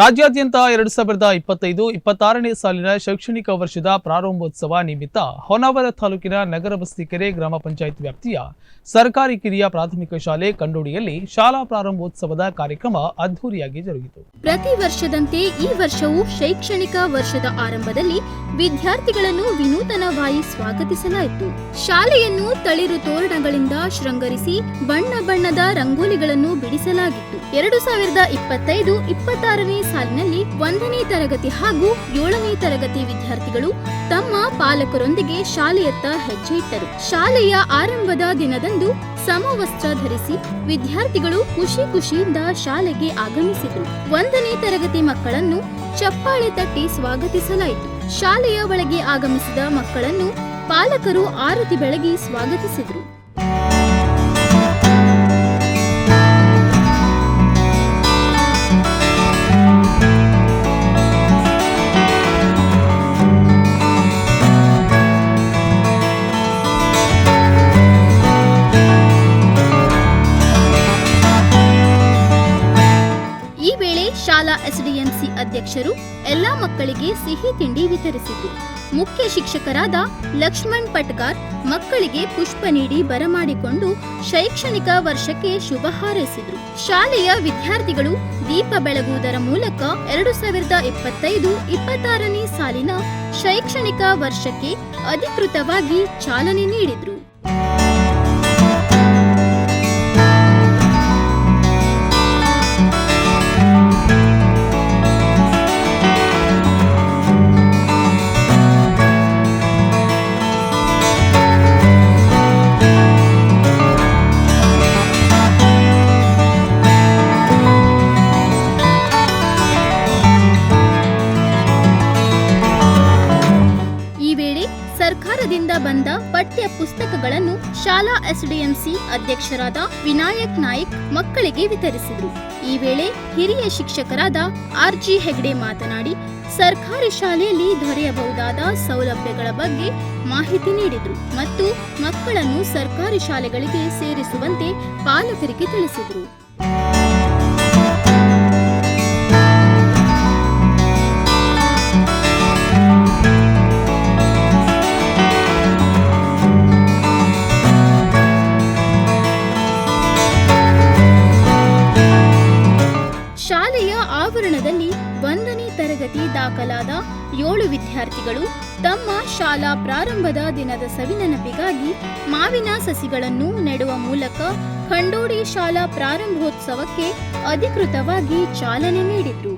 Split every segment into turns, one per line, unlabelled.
ರಾಜ್ಯಾದ್ಯಂತ ಎರಡು ಸಾವಿರದ ಇಪ್ಪತ್ತೈದು, ಇಪ್ಪತ್ತಾರನೇ ಸಾಲಿನ ಶೈಕ್ಷಣಿಕ ವರ್ಷದ ಪ್ರಾರಂಭೋತ್ಸವ ನಿಮಿತ್ತ ಹೊನ್ನಾವರ ತಾಲೂಕಿನ ನಗರ ಬಸ್ತಿಕೆರೆ ಗ್ರಾಮ ಪಂಚಾಯತ್ ವ್ಯಾಪ್ತಿಯ ಸರ್ಕಾರಿ ಕಿರಿಯ ಪ್ರಾಥಮಿಕ ಶಾಲೆ ಕಂಡೋಡಿಯಲ್ಲಿ ಶಾಲಾ ಪ್ರಾರಂಭೋತ್ಸವದ ಕಾರ್ಯಕ್ರಮ ಅದ್ದೂರಿಯಾಗಿ ಜರುಗಿತು.
ಪ್ರತಿ ವರ್ಷದಂತೆ ಈ ವರ್ಷವೂ ಶೈಕ್ಷಣಿಕ ವರ್ಷದ ಆರಂಭದಲ್ಲಿ ವಿದ್ಯಾರ್ಥಿಗಳನ್ನು ವಿನೂತನವಾಗಿ ಸ್ವಾಗತಿಸಲಾಯಿತು. ಶಾಲೆಯನ್ನು ತಳಿರು ತೋರಣಗಳಿಂದ ಶೃಂಗರಿಸಿ ಬಣ್ಣ ಬಣ್ಣದ ರಂಗೋಲಿಗಳನ್ನು ಬಿಡಿಸಲಾಗಿತ್ತು. ಎರಡು ಸಾವಿರದ ಇಪ್ಪತ್ತೈದು, ಇಪ್ಪತ್ತಾರನೇ ಸಾಲಿನಲ್ಲಿ ಒಂದನೇ ತರಗತಿ ಹಾಗೂ ಏಳನೇ ತರಗತಿ ವಿದ್ಯಾರ್ಥಿಗಳು ತಮ್ಮ ಪಾಲಕರೊಂದಿಗೆ ಶಾಲೆಯತ್ತ ಹೆಜ್ಜೆ ಇಟ್ಟರು ಶಾಲೆಯ ಆರಂಭದ ದಿನದಂದು ಸಮವಸ್ತ್ರ ಧರಿಸಿ ವಿದ್ಯಾರ್ಥಿಗಳು ಖುಷಿ ಖುಷಿಯಿಂದ ಶಾಲೆಗೆ ಆಗಮಿಸಿದರು. ಒಂದನೇ ತರಗತಿ ಮಕ್ಕಳನ್ನು ಚಪ್ಪಾಳೆ ತಟ್ಟಿ ಸ್ವಾಗತಿಸಲಾಯಿತು. ಶಾಲೆಯ ಒಳಗೆ ಆಗಮಿಸಿದ ಮಕ್ಕಳನ್ನು ಪಾಲಕರು ಆರತಿ ಬೆಳಗಿ ಸ್ವಾಗತಿಸಿದ್ರು. ಶಾಲಾ ಎಸ್ಡಿಎಂಸಿ ಅಧ್ಯಕ್ಷರು ಎಲ್ಲಾ ಮಕ್ಕಳಿಗೆ ಸಿಹಿ ತಿಂಡಿ ವಿತರಿಸಿತು. ಮುಖ್ಯ ಶಿಕ್ಷಕರಾದ ಲಕ್ಷ್ಮಣ್ ಪಟ್ಕಾರ್ ಮಕ್ಕಳಿಗೆ ಪುಷ್ಪ ನೀಡಿ ಬರಮಾಡಿಕೊಂಡು ಶೈಕ್ಷಣಿಕ ವರ್ಷಕ್ಕೆ ಶುಭ ಹಾರೈಸಿದರು. ಶಾಲೆಯ ವಿದ್ಯಾರ್ಥಿಗಳು ದೀಪ ಬೆಳಗುವುದರ ಮೂಲಕ ಎರಡು ಸಾವಿರದ ಇಪ್ಪತ್ತೈದು ಇಪ್ಪತ್ತಾರನೇ ಸಾಲಿನ ಶೈಕ್ಷಣಿಕ ವರ್ಷಕ್ಕೆ ಅಧಿಕೃತವಾಗಿ ಚಾಲನೆ ನೀಡಿದ್ರು. ಸರ್ಕಾರದಿಂದ ಬಂದ ಪಠ್ಯ ಪುಸ್ತಕಗಳನ್ನು ಶಾಲಾ ಎಸ್ಡಿಎಂಸಿ ಅಧ್ಯಕ್ಷರಾದ ವಿನಾಯಕ್ ನಾಯ್ಕ್ ಮಕ್ಕಳಿಗೆ ವಿತರಿಸಿದರು. ಈ ವೇಳೆ ಹಿರಿಯ ಶಿಕ್ಷಕರಾದ ಆರ್ಜಿ ಹೆಗ್ಡೆ ಮಾತನಾಡಿ, ಸರ್ಕಾರಿ ಶಾಲೆಯಲ್ಲಿ ದೊರೆಯಬಹುದಾದ ಸೌಲಭ್ಯಗಳ ಬಗ್ಗೆ ಮಾಹಿತಿ ನೀಡಿದರು ಮತ್ತು ಮಕ್ಕಳನ್ನು ಸರ್ಕಾರಿ ಶಾಲೆಗಳಿಗೆ ಸೇರಿಸುವಂತೆ ಪಾಲಕರಿಗೆ ತಿಳಿಸಿದರು. ಆವರಣದಲ್ಲಿ ಒಂದನೇ ತರಗತಿ ದಾಖಲಾದ ಏಳು ವಿದ್ಯಾರ್ಥಿಗಳು ತಮ್ಮ ಶಾಲಾ ಪ್ರಾರಂಭದ ದಿನದ ಸವಿನೆನಪಿಗಾಗಿ ಮಾವಿನ ಸಸಿಗಳನ್ನು ನೆಡುವ ಮೂಲಕ ಖಂಡೋಡಿ ಶಾಲಾ ಪ್ರಾರಂಭೋತ್ಸವಕ್ಕೆ ಅಧಿಕೃತವಾಗಿ ಚಾಲನೆ ನೀಡಿದ್ರು.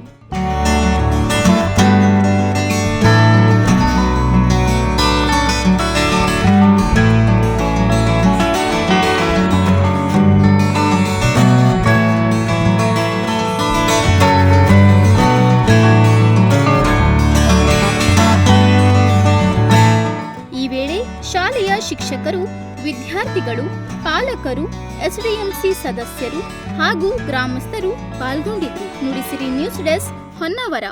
ಶಿಕ್ಷಕರು ವಿದ್ಯಾರ್ಥಿಗಳು ಪಾಲಕರು ಎಸ್ಡಿಎಂಸಿ ಸದಸ್ಯರು ಹಾಗೂ ಗ್ರಾಮಸ್ಥರು ಪಾಲ್ಗೊಂಡಿದ್ದರು. Nudisiri news desk Honnavar.